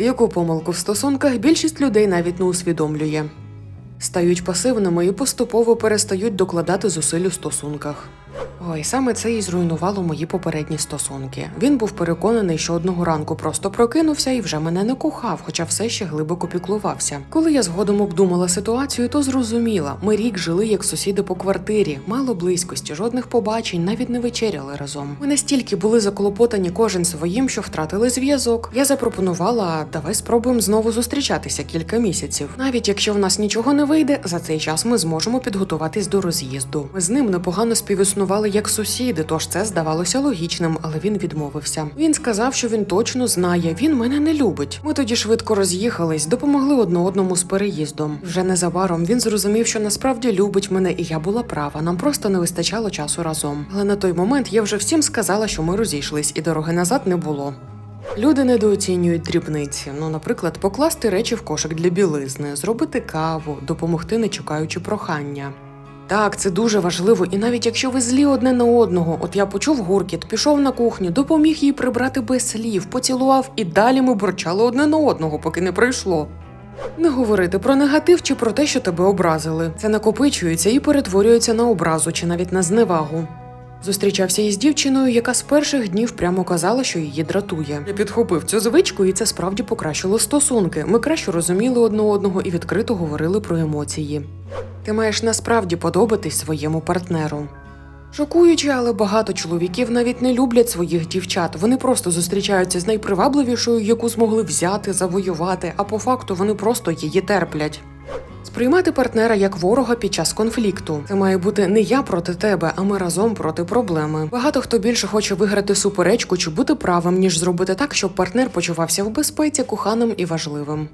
Яку помилку в стосунках більшість людей навіть не усвідомлює. Стають пасивними і поступово перестають докладати зусиль у стосунках. Ой, саме це і зруйнувало мої попередні стосунки. Він був переконаний, що одного ранку просто прокинувся і вже мене не кохав, хоча все ще глибоко піклувався. Коли я згодом обдумала ситуацію, то зрозуміла, ми рік жили як сусіди по квартирі, мало близькості, жодних побачень, навіть не вечеряли разом. Ми настільки були заклопотані кожен своїм, що втратили зв'язок. Я запропонувала, давай спробуємо знову зустрічатися кілька місяців. Навіть якщо в нас нічого не вийде, за цей час ми зможемо підготуватись до роз'їзду. Ми з ним непогано співіснували як сусіди, тож це здавалося логічним, але він відмовився. Він сказав, що він точно знає, він мене не любить. Ми тоді швидко роз'їхались, допомогли одне одному з переїздом. Вже незабаром він зрозумів, що насправді любить мене, і я була права. Нам просто не вистачало часу разом. Але на той момент я вже всім сказала, що ми розійшлись, і дороги назад не було. Люди недооцінюють дрібниці. Ну, наприклад, покласти речі в кошик для білизни, зробити каву, допомогти, не чекаючи прохання. Так, це дуже важливо, і навіть якщо ви злі одне на одного, от я почув гуркіт, пішов на кухню, допоміг їй прибрати без слів, поцілував, і далі ми бурчали одне на одного, поки не прийшло. Не говорити про негатив чи про те, що тебе образили. Це накопичується і перетворюється на образу чи навіть на зневагу. Зустрічався із дівчиною, яка з перших днів прямо казала, що її дратує. Я підхопив цю звичку, і це справді покращило стосунки. Ми краще розуміли одне одного і відкрито говорили про емоції. Ти маєш насправді подобатись своєму партнеру. Шокуюче, але багато чоловіків навіть не люблять своїх дівчат. Вони просто зустрічаються з найпривабливішою, яку змогли взяти, завоювати, а по факту вони просто її терплять. Сприймати партнера як ворога під час конфлікту. Це має бути не я проти тебе, а ми разом проти проблеми. Багато хто більше хоче виграти суперечку чи бути правим, ніж зробити так, щоб партнер почувався в безпеці, коханим і важливим.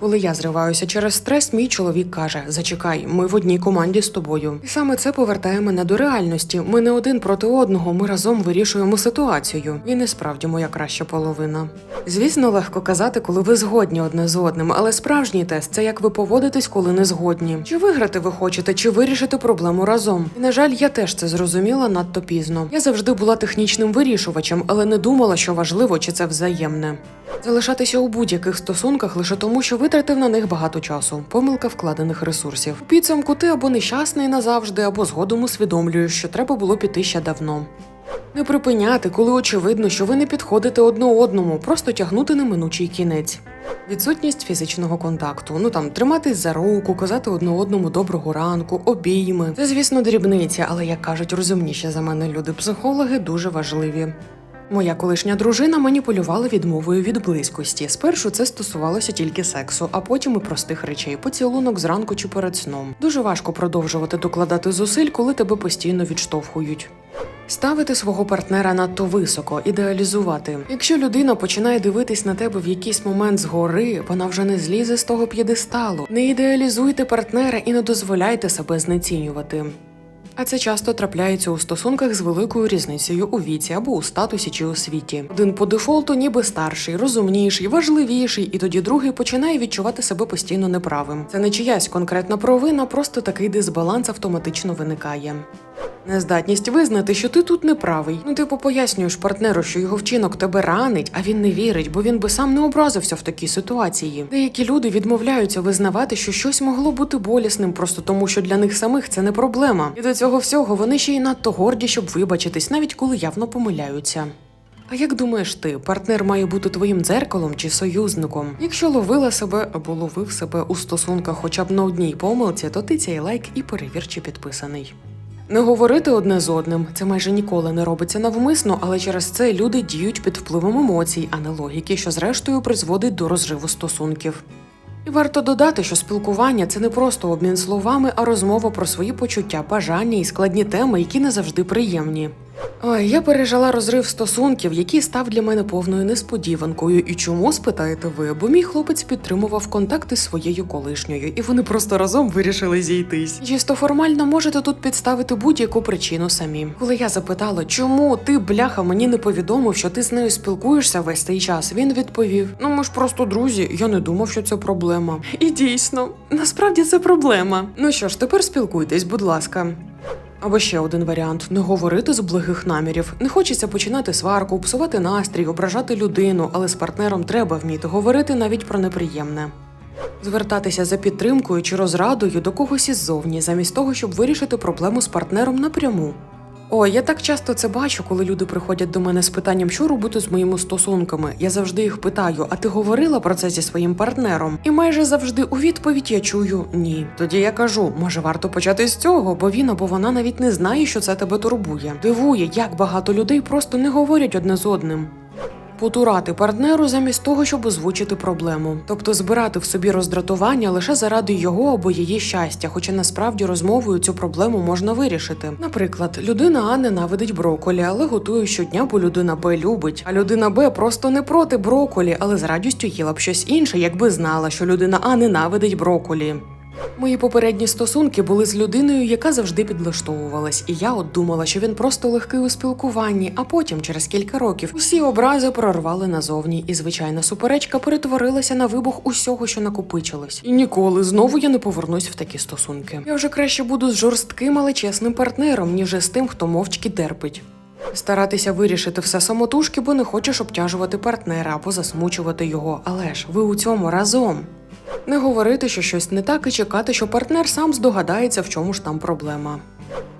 Коли я зриваюся через стрес, мій чоловік каже: Зачекай, ми в одній команді з тобою. І саме це повертає мене до реальності. Ми не один проти одного, ми разом вирішуємо ситуацію. Він і справді моя краща половина. Звісно, легко казати, коли ви згодні одне з одним, але справжній тест це як ви поводитесь, коли не згодні. Чи виграти ви хочете, чи вирішити проблему разом. І на жаль, я теж це зрозуміла надто пізно. Я завжди була технічним вирішувачем, але не думала, що важливо, чи це взаємне. Залишатися у будь-яких стосунках лише тому, що витратив на них багато часу. Помилка вкладених ресурсів. У підсумку ти або нещасний назавжди, або згодом усвідомлюєш, що треба було піти ще давно. Не припиняти, коли очевидно, що ви не підходите одне одному, просто тягнути неминучий кінець. Відсутність фізичного контакту. Ну там триматись за руку, казати одне одному доброго ранку, обійми. Це, звісно, дрібниці, але як кажуть, розумніші за мене люди-психологи дуже важливі. Моя колишня дружина маніпулювала відмовою від близькості. Спершу це стосувалося тільки сексу, а потім і простих речей, поцілунок зранку чи перед сном. Дуже важко продовжувати докладати зусиль, коли тебе постійно відштовхують. Ставити свого партнера надто високо, ідеалізувати. Якщо людина починає дивитись на тебе в якийсь момент згори, вона вже не злізе з того п'єдесталу. Не ідеалізуйте партнера і не дозволяйте себе знецінювати. А це часто трапляється у стосунках з великою різницею у віці або у статусі чи освіті. Один по дефолту ніби старший, розумніший, важливіший, і тоді другий починає відчувати себе постійно неправим. Це не чиясь конкретна провина, просто такий дисбаланс автоматично виникає. Нездатність визнати, що ти тут неправий. Ну, типу, пояснюєш партнеру, що його вчинок тебе ранить, а він не вірить, бо він би сам не образився в такій ситуації. Деякі люди відмовляються визнавати, що щось могло бути болісним, просто тому, що для них самих це не проблема. І до цього всього вони ще й надто горді, щоб вибачитись, навіть коли явно помиляються. А як думаєш ти, партнер має бути твоїм дзеркалом чи союзником? Якщо ловила себе або ловив себе у стосунках хоча б на одній помилці, то ти цей лайк і перевір, чи підписаний. Не говорити одне з одним це майже ніколи не робиться навмисно, але через це люди діють під впливом емоцій, а не логіки, що зрештою призводить до розриву стосунків. І варто додати, що спілкування це не просто обмін словами, а розмова про свої почуття, бажання і складні теми, які не завжди приємні. Ой, я пережила розрив стосунків, який став для мене повною несподіванкою. І чому спитаєте ви? Бо мій хлопець підтримував контакти з своєю колишньою, і вони просто разом вирішили зійтись. Чисто формально можете тут підставити будь-яку причину самі. Коли я запитала, чому ти, бляха, мені не повідомив, що ти з нею спілкуєшся весь цей час, він відповів: Ну ми ж просто друзі, я не думав, що це проблема. І дійсно, насправді це проблема. Ну що ж, тепер спілкуйтесь, будь ласка. Або ще один варіант не говорити з благих намірів. Не хочеться починати сварку, псувати настрій, ображати людину, але з партнером треба вміти говорити навіть про неприємне. Звертатися за підтримкою чи розрадою до когось іззовні, замість того, щоб вирішити проблему з партнером напряму. Ой, я так часто це бачу, коли люди приходять до мене з питанням, що робити з моїми стосунками. Я завжди їх питаю: а ти говорила про це зі своїм партнером? І майже завжди у відповідь я чую ні. Тоді я кажу, може варто почати з цього, бо він або вона навіть не знає, що це тебе турбує. Дивує, як багато людей просто не говорять одне з одним. Потурати партнеру замість того, щоб озвучити проблему, тобто збирати в собі роздратування лише заради його або її щастя, хоча насправді розмовою цю проблему можна вирішити. Наприклад, людина А ненавидить броколі, але готує щодня, бо людина Б любить. А людина Б просто не проти броколі, але з радістю їла б щось інше, якби знала, що людина А ненавидить броколі. Мої попередні стосунки були з людиною, яка завжди підлаштовувалась, і я от думала, що він просто легкий у спілкуванні, а потім, через кілька років, усі образи прорвали назовні, і звичайна суперечка перетворилася на вибух усього, що накопичилось. І ніколи знову я не повернусь в такі стосунки. Я вже краще буду з жорстким, але чесним партнером, ніж з тим, хто мовчки терпить. Старатися вирішити все самотужки, бо не хочеш обтяжувати партнера або засмучувати його. Але ж ви у цьому разом. Не говорити, що щось не так, і чекати, що партнер сам здогадається, в чому ж там проблема.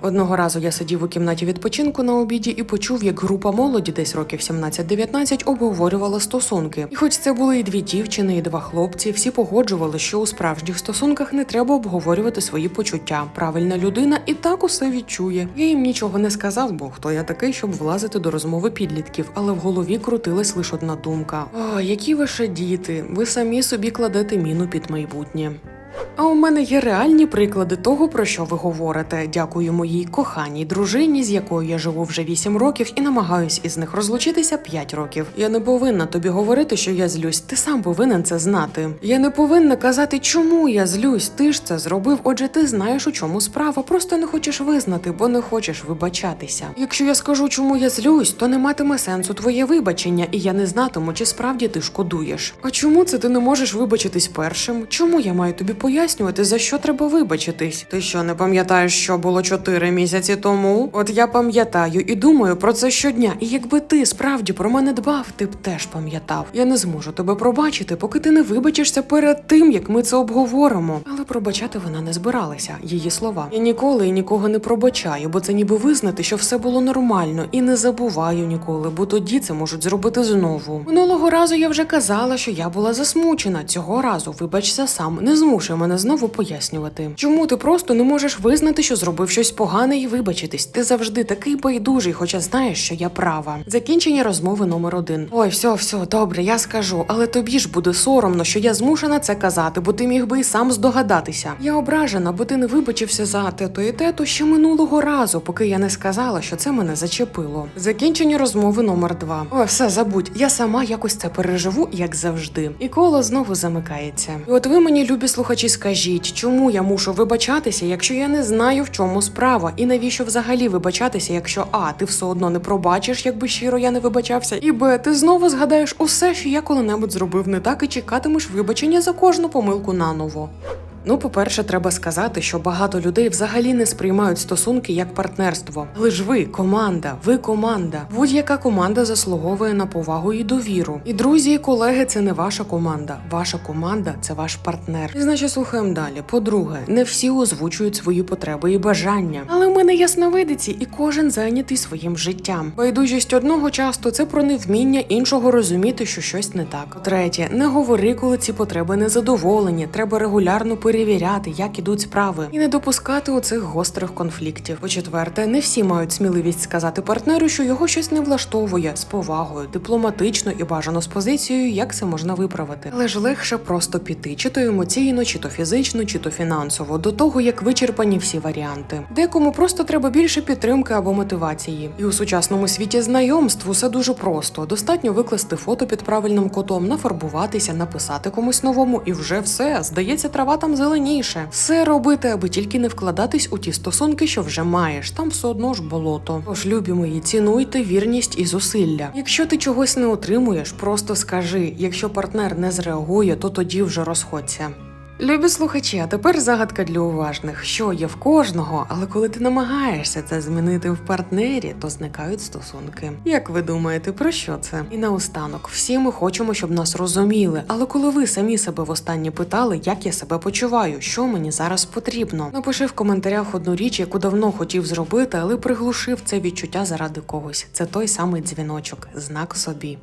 Одного разу я сидів у кімнаті відпочинку на обіді і почув, як група молоді, десь років 17-19, обговорювала стосунки. І хоч це були і дві дівчини, і два хлопці, всі погоджували, що у справжніх стосунках не треба обговорювати свої почуття. Правильна людина і так усе відчує. Я їм нічого не сказав, бо хто я такий, щоб влазити до розмови підлітків, але в голові крутилась лише одна думка: О, які ви діти, ви самі собі кладете міну під майбутнє. А у мене є реальні приклади того, про що ви говорите. Дякую моїй коханій дружині, з якою я живу вже 8 років і намагаюсь із них розлучитися 5 років. Я не повинна тобі говорити, що я злюсь. Ти сам повинен це знати. Я не повинна казати, чому я злюсь. Ти ж це зробив. Отже, ти знаєш, у чому справа. Просто не хочеш визнати, бо не хочеш вибачатися. Якщо я скажу, чому я злюсь, то не матиме сенсу твоє вибачення, і я не знатиму, чи справді ти шкодуєш. А чому це ти не можеш вибачитись першим? Чому я маю тобі пояснювати, за що треба вибачитись? Ти що не пам'ятаєш, що було чотири місяці тому? От я пам'ятаю і думаю про це щодня. І якби ти справді про мене дбав, ти б теж пам'ятав. Я не зможу тебе пробачити, поки ти не вибачишся перед тим, як ми це обговоримо. Але пробачати вона не збиралася. Її слова. Я ніколи і нікого не пробачаю, бо це ніби визнати, що все було нормально, і не забуваю ніколи, бо тоді це можуть зробити знову. Минулого разу я вже казала, що я була засмучена. Цього разу вибачся сам, не змушуй мене знову пояснювати. Чому ти просто не можеш визнати, що зробив щось погане і вибачитись? Ти завжди такий байдужий, хоча знаєш, що я права. Закінчення розмови номер один. Ой, все, все, добре, я скажу, але тобі ж буде соромно, що я змушена це казати, бо ти міг би і сам здогадатися. Я ображена, бо ти не вибачився за тето і тето ще минулого разу, поки я не сказала, що це мене зачепило. Закінчення розмови номер два. Ой, все забудь, я сама якось це переживу, як завжди. І коло знову замикається. І от ви мені, любі слухачі, скажіть, чому я мушу вибачатися, якщо я не знаю, в чому справа, і навіщо взагалі вибачатися, якщо а ти все одно не пробачиш, якби щиро я не вибачався, і б ти знову згадаєш усе, що я коли-небудь зробив не так, і чекатимеш вибачення за кожну помилку наново. Ну, по-перше, треба сказати, що багато людей взагалі не сприймають стосунки як партнерство. Але ж ви команда, ви команда. Будь-яка команда заслуговує на повагу і довіру. І друзі, і колеги це не ваша команда. Ваша команда це ваш партнер. І значить, слухаємо далі. По-друге, не всі озвучують свої потреби і бажання. Але в мене ясновидиці, і кожен зайнятий своїм життям. Байдужість одного часто це про невміння іншого розуміти, що щось не так. Третє, не говори, коли ці потреби не задоволені. Треба регулярно перевіряти, як ідуть справи, і не допускати оцих гострих конфліктів. По-четверте, не всі мають сміливість сказати партнеру, що його щось не влаштовує з повагою, дипломатично і бажано з позицією, як це можна виправити. Але ж легше просто піти, чи то емоційно, чи то фізично, чи то фінансово, до того як вичерпані всі варіанти. Декому просто треба більше підтримки або мотивації. І у сучасному світі знайомств усе дуже просто. Достатньо викласти фото під правильним кутом, нафарбуватися, написати комусь новому, і вже все. Здається, трава там зеленіше. Все робити, аби тільки не вкладатись у ті стосунки, що вже маєш. Там все одно ж болото. Тож, любі мої, цінуйте вірність і зусилля. Якщо ти чогось не отримуєш, просто скажи. Якщо партнер не зреагує, то тоді вже розходься. Любі слухачі, а тепер загадка для уважних, що є в кожного, але коли ти намагаєшся це змінити в партнері, то зникають стосунки. Як ви думаєте, про що це? І наостанок, всі ми хочемо, щоб нас розуміли, але коли ви самі себе востаннє питали, як я себе почуваю, що мені зараз потрібно, напиши в коментарях одну річ, яку давно хотів зробити, але приглушив це відчуття заради когось. Це той самий дзвіночок, знак собі.